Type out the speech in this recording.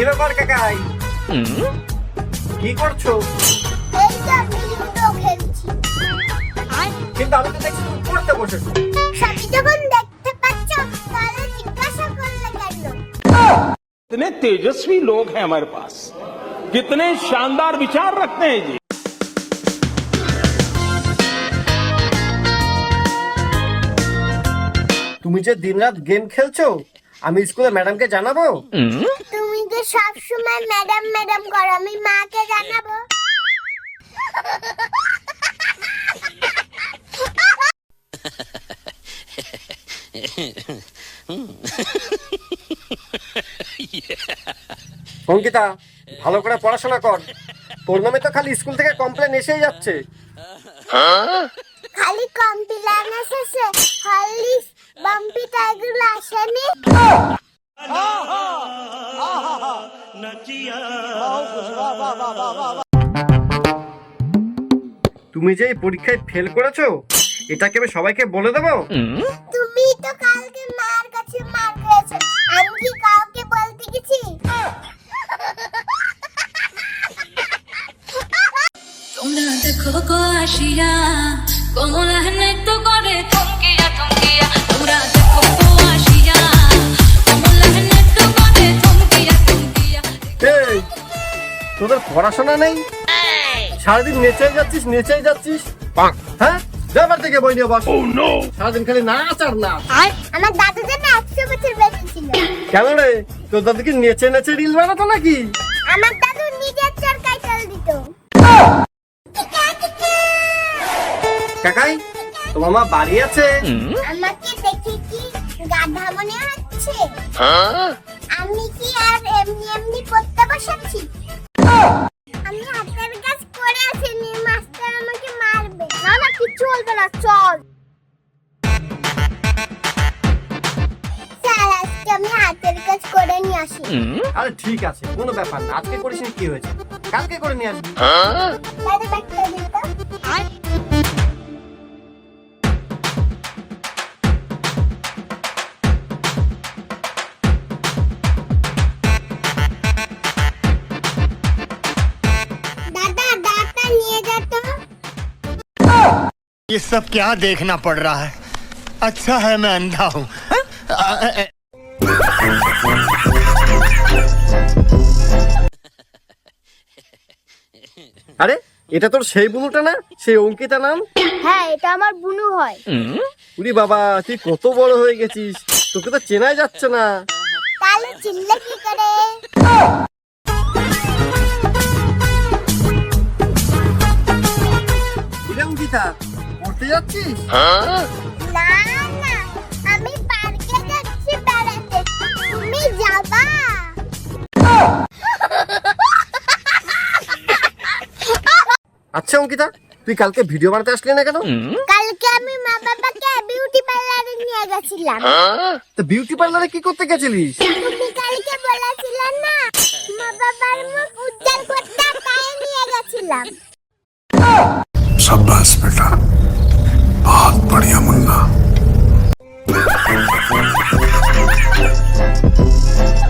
কি ব্যাপার কাকাই কি করছো এই তো আমি লুডো খেলছি কিন্তু আমি তো দেখছি তুমি পড়তে বসেছো সবই যখন দেখতে পাচ্ছ তাহলে জিজ্ঞাসা করলে কেন कितने तेजस्वी लोग हैं हमारे पास कितने शानदार विचार रखते हैं जी তুমি যে দিনরাত গেম খেলছো আমি স্কুলে ম্যাডামকে জানাবো তুমি তো সব সময় ম্যাডাম ম্যাডাম করো আমি মাকে জানাব। অঙ্কিতা ভালো করে পড়াশোনা কর। তোর নামে তো খালি স্কুল থেকে কমপ্লেন এসেই যাচ্ছে। খালি কম্পিলার এসেছে। হলিস বাম্পি টাইগুলো আসেনি? তুমি যে এই পরীক্ষায় ফেল করেছ এটাকে আমি সবাইকে বলে দেবো? তুমি তো কালকে মার কাছে মার খেয়েছো। আমি কি কাউকে বলতে গেছি? তোমরা দেখো গো আসিয়া কমলা তোদের পড়াশোনা নেই? সারাদিন নেচেই যাচ্ছিস নেচেই যাচ্ছিস? হ্যাঁ? যাবার থেকে বই নিয়ে বস। সারাদিন খালি নাচ আর নাচ। আমার দাদু যেন একশো বছর বেঁচে ছিল। কেন রে? তোর দাদু কি নেচে নেচে রিল বানাতো নাকি? আমার দাদু নিজের চরকায় তেল দিত। কাকাই তোমার মা বাড়ি আছে? আমাকে দেখে কি গাধা মনে হচ্ছে? আমি কি আর এমনি এমনি পড়তে বসাচ্ছি? বলবে না চল। স্যার আজকে আমি হাতের কাজ করে নিয়ে আসি। আরে ঠিক আছে কোনো ব্যাপার না আজকে করিস কি হয়েছে? কালকে করে নিয়ে আসবি। দাদা ব্যাগটা ये सब क्या देखना पड़ रहा है अच्छा है मैं अंधा हूँ আরে এটা তোর সেই বুনুটা না সেই অঙ্কিতা নাম হ্যাঁ এটা আমার বুনু হয় উরি বাবা তুই কত বড় হয়ে গেছিস তোকে তো চেনাই যাচ্ছে না তাহলে চিনলে কি করে কিরে অঙ্কিতা যাচ্ছিস? না না আমি পার্কে যাচ্ছি বেড়াতে। তুমি যাবা? আচ্ছা অঙ্কিতা তুই কালকে ভিডিও বানাতে আসলি না কেন? কালকে আমি মা বাবাকে বিউটি পার্লারে নিয়ে গেছিলাম। তো বিউটি পার্লারে কি করতে গেছিলিস? তুমি কালকে বলেছিলে না মা বাবার মুখ উজ্জ্বল করতে তাই নিয়ে গেছিলাম।